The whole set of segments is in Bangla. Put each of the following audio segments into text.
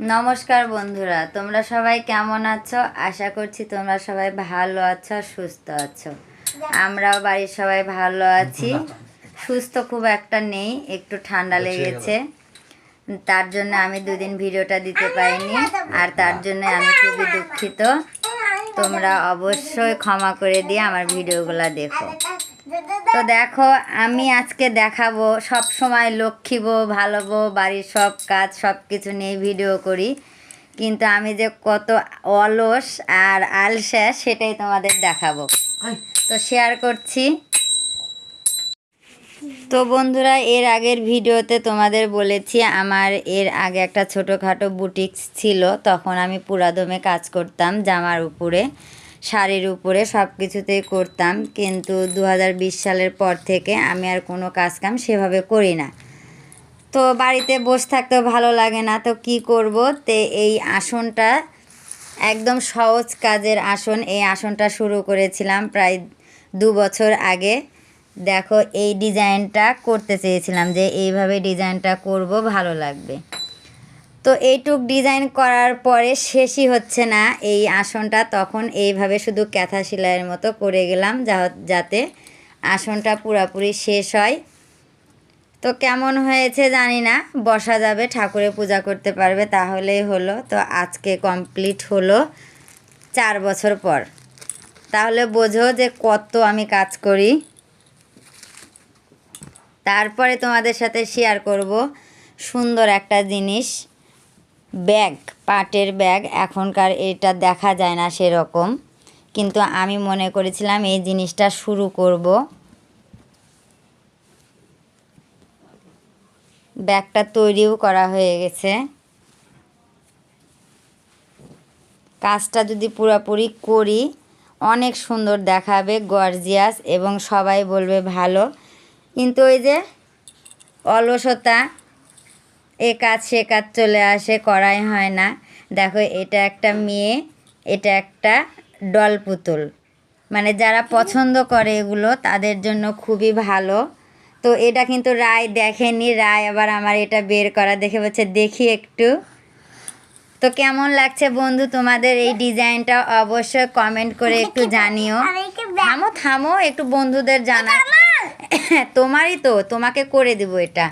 নমস্কার বন্ধুরা তোমরা সবাই কেমন আছো? আশা করছি তোমরা সবাই ভালো আছো আর সুস্থ আছো। আমরাও বাড়ির সবাই ভালো আছি। সুস্থ খুব একটা নেই একটু ঠান্ডা লেগেছে। তার জন্য আমি দুদিন ভিডিওটা দিতে পারিনি আর তার জন্য আমি খুবই দুঃখিত। তোমরা অবশ্যই ক্ষমা করে দিয়ে আমার ভিডিওগুলো দেখো। তো দেখো আমি আজকে দেখাবো সব সময় লক্ষ্মী বউ ভালো বউ বাড়ির সব কাজ সব কিছু নিয়ে ভিডিও করি। কিন্তু আমি যে কত অলস আর আলসা সেটাই তোমাদের দেখাবো। তো শেয়ার করছি। তো বন্ধুরা এর আগের ভিডিওতে তোমাদের বলেছি আমার এর আগে একটা ছোটোখাটো বুটিক্স ছিল তখন আমি পুরাদমে কাজ করতাম জামার উপরে। শাড়ির উপরে সব কিছুতেই করতাম, কিন্তু দু হাজার বিশ সালের পর থেকে আমি আর কোনো কাজকাম সেভাবে করি না। তো বাড়িতে বসে থাকতে ভালো লাগে না, তো কি করব? তে এই আসনটা একদম সহজ কাজের আসন, এই আসনটা শুরু করেছিলাম প্রায় দু বছর আগে। দেখো, এই ডিজাইনটা করতে চেয়েছিলাম যে এইভাবে ডিজাইনটা করব, ভালো লাগবে। তো এইটুক ডিজাইন করার পরে শেষই হচ্ছে না এই আসনটা। তখন এইভাবে শুধু ক্যাথা সেলাইয়ের মতো করে গেলাম যাতে আসনটা পুরাপুরি শেষ হয়। তো কেমন হয়েছে জানি না, বসা যাবে ঠাকুরে পূজা করতে পারবে, তাহলেই হলো। তো আজকে কমপ্লিট হলো চার বছর পর। তাহলে বোঝো যে কত আমি কাজ করি। তারপরে তোমাদের সাথে শেয়ার করব সুন্দর একটা জিনিস। ব্যাগ, পাটের ব্যাগ, এখনকার এটা দেখা যায় না সেরকম। কিন্তু আমি মনে করেছিলাম এই জিনিসটা শুরু করব। ব্যাগটা তৈরিও করা হয়ে গেছে। কাজটা যদি পুরোপুরি করি, অনেক সুন্দর দেখাবে, গর্জিয়াস, এবং সবাই বলবে ভালো। কিন্তু ওই যে অলসতা এ কাজ সে কাজ চলে আসে করাই হয় না। দেখো এটা একটা মেয়ে এটা একটা ডল পুতুল। মানে যারা পছন্দ করে এগুলো তাদের জন্য খুবই ভালো। তো এটা কিন্তু রায় দেখেনি রায় আবার আমার এটা বের করা দেখে বলছে দেখি একটু। তো কেমন লাগছে বন্ধু তোমাদের এই ডিজাইনটা? অবশ্যই কমেন্ট করে একটু জানিও। থামো থামো একটু বন্ধুদের জানা তোমারই তো তোমাকে করে দিব এটা।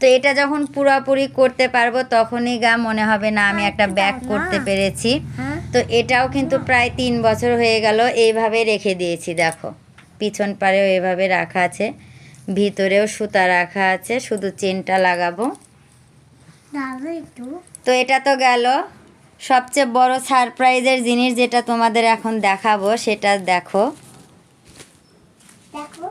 তো এটা যখন পুরোপুরি করতে পারব তখনই গা মনে হবে না আমি একটা ব্যাগ করতে পেরেছি। তো এটাও কিন্তু প্রায় তিন বছর হয়ে গেল এইভাবে রেখে দিয়েছি দেখো। পিছন পাড়েও এভাবে রাখা আছে ভিতরেও সুতা রাখা আছে শুধু চেনটা লাগাবো। তো এটা তো গেল। সবচেয়ে বড় সারপ্রাইজের জিনিস যেটা তোমাদের এখন দেখাবো সেটা দেখো। দেখো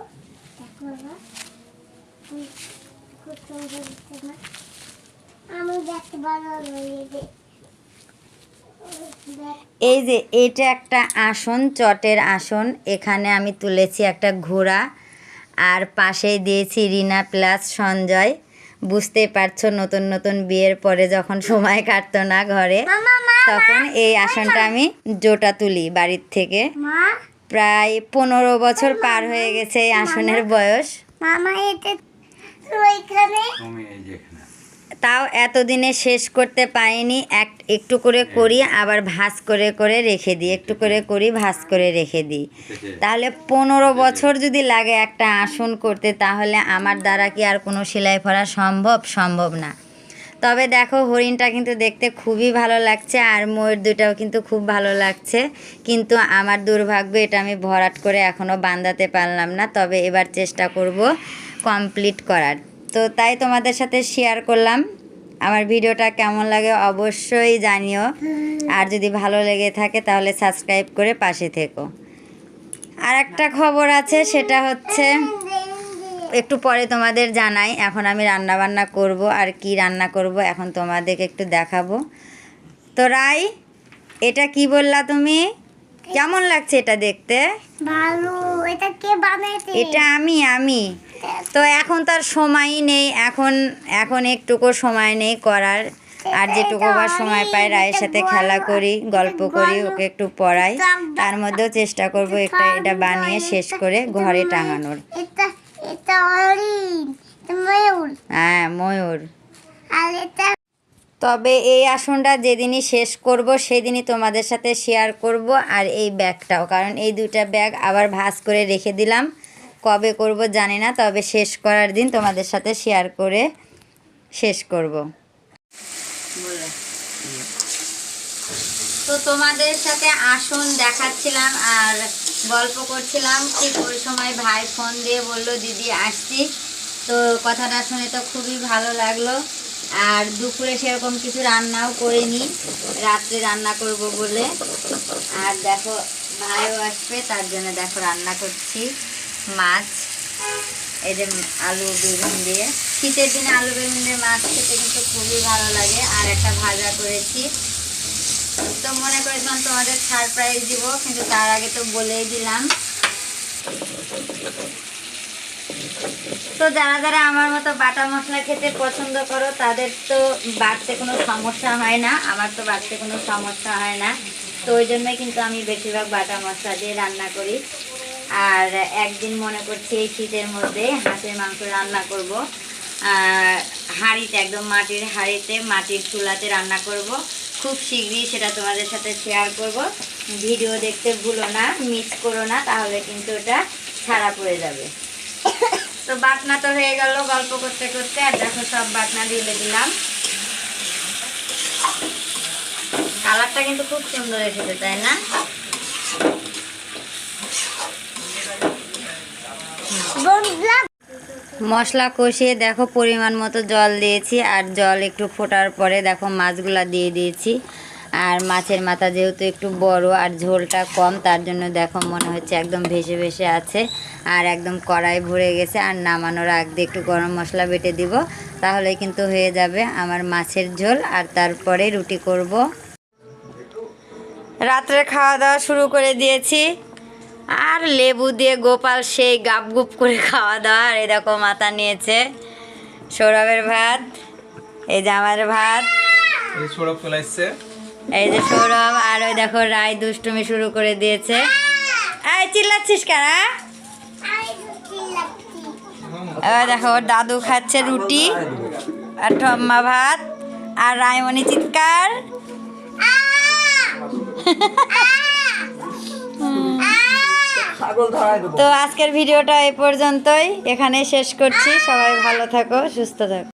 আমি দেখতে ভালো এই যে এটা একটা আসন চটের আসন। এখানে আমি তুলেছি একটা ঘোড়া আর পাশেই দিয়েছি রিনা প্লাস সঞ্জয়। বুঝতেই পারছ নতুন নতুন বিয়ের পরে যখন সময় কাটতো না ঘরে তখন এই আসনটা আমি জোটা তুলি বাড়ির থেকে। প্রায় পনেরো বছর পার হয়ে গেছে এই আসনের বয়স। মামা তাও এতদিনে শেষ করতে পারিনি। এক একটু করে করি আবার ভাঁজ করে করে রেখে দিই। একটু করে করি ভাঁজ করে রেখে দিই। তাহলে পনেরো বছর যদি লাগে একটা আসন করতে তাহলে আমার দ্বারা কি আর কোনো সেলাই করা সম্ভব? সম্ভব না। তবে দেখো হরিণটা কিন্তু দেখতে খুবই ভালো লাগছে আর ময়ূর দুটাও কিন্তু খুব ভালো লাগছে। কিন্তু আমার দুর্ভাগ্য এটা আমি ভরাট করে এখনও বান্ধাতে পারলাম না। তবে এবার চেষ্টা করব কমপ্লিট করার। তো তাই তোমাদের সাথে শেয়ার করলাম। আমার ভিডিওটা কেমন লাগে অবশ্যই জানিও। আর যদি ভালো লেগে থাকে তাহলে সাবস্ক্রাইব করে পাশে থেকো। আর একটা খবর আছে সেটা হচ্ছে একটু পরে তোমাদের জানাই এখন আমি রান্না বান্না করব আর কি রান্না করব এখন তোমাদেরকে একটু দেখাবো। তো রাই এটা কি বললা তুমি? কেমন লাগছে এটা দেখতে? ভালো এটা কে বানাইছে? এটা আমি আমি। তো এখন তার সময়ই নেই, এখন এখন একটুকু সময় নেই করার। আর যেটুকু বা সময় পাই রায়ের সাথে খেলা করি, গল্প করি, ওকে একটু পড়াই। তার মধ্যেও চেষ্টা করব একটা এটা বানিয়ে শেষ করে ঘরে টাঙানোর। হ্যাঁ ময়ূর। তবে এই আসনটা যেদিনই শেষ করব, সেদিনই তোমাদের সাথে শেয়ার করব আর এই ব্যাগটাও। কারণ এই দুইটা ব্যাগ আবার ভাঁজ করে রেখে দিলাম। কবে করব জানি না তবে শেষ করার দিন তোমাদের সাথে শেয়ার করে শেষ করব। তো তোমাদের সাথে আসন দেখাচ্ছিলাম আর গল্প করছিলাম। ঠিক ওই সময় ভাই ফোন দিয়ে বলল দিদি আসছি। তো কথাটা শুনে তো খুবই ভালো লাগল। আর দুপুরে সেরকম কিছু রান্নাও করিনি রাত্রে রান্না করব বলে। আর দেখো ভাইও আসবে তার জন্য দেখো রান্না করছি। মাছ, এই যে আলু বেগুন দিয়ে। শীতের দিনে আলু বেগুন দিয়ে মাছ খেতে কিন্তু খুবই ভালো লাগে। আর একটা ভাজা করেছি। তো মনে করেছিলাম তোমাদের সারপ্রাইজ দিব, কিন্তু তার আগে তো বলেই দিলাম। তো যারা যারা আমার মতো বাটা মশলা খেতে পছন্দ করো, তাদের তো বাড়তে কোনো সমস্যা হয় না। আমার তো বাড়তে কোনো সমস্যা হয় না। তো ওই জন্যই কিন্তু আমি বেশিরভাগ বাটা মশলা দিয়ে রান্না করি। আর একদিন মনে করছি এই শীতের মধ্যে হাঁসের মাংস রান্না করব। হাঁড়িতে, একদম মাটির হাঁড়িতে, মাটির চুলাতে রান্না করব। খুব শীঘ্রই সেটা তোমাদের সাথে শেয়ার করব। ভিডিও দেখতে ভুলো না মিস করো না, তাহলে কিন্তু ওটা ছাড়া পড়ে যাবে। তো বাটনা তো হয়ে গেল গল্প করতে করতে, আর দেখো সব বাটনা ঢেলে দিলাম। কালারটা কিন্তু খুব সুন্দর এসেছে, তাই না? মশলা কষিয়ে দেখো, পরিমাণ মতো জল দিয়েছি আর জল একটু ফোটার পরে দেখো মাছগুলা দিয়ে দিয়েছি। আর মাছের মাথা যেহেতু একটু বড় আর ঝোলটা কম, তার জন্য দেখো মনে হচ্ছে একদম ভেসে ভেসে আছে আর একদম কড়াই ভরে গেছে। আর নামানোর আগ দিয়ে একটু গরম মশলা বেটে দিব, তাহলে কিন্তু হয়ে যাবে আমার মাছের ঝোল। আর তারপরে রুটি করব। রাত্রে খাওয়া দাওয়া শুরু করে দিয়েছি। আর লেবু দিয়ে গোপাল সেই গাপ গুপ করে খাওয়া দাওয়া আর এই দেখো মাথা নিয়েছে। সৌরভের ভাত এই যে আমার ভাত। এই সৌরভ চলে এসছে। এই যে সৌরভ আর ওই দেখো রায় দুষ্টুমি শুরু করে দিয়েছে। এই চিল্লাচ্ছিস কেন এবার দেখো ওর দাদু খাচ্ছে রুটি আর ঠম্মা ভাত আর রায়মণি চিৎকার। তো আজকের ভিডিওটা এই পর্যন্তই। এখানে শেষ করছি। সবাই ভালো থাকো সুস্থ থাকো।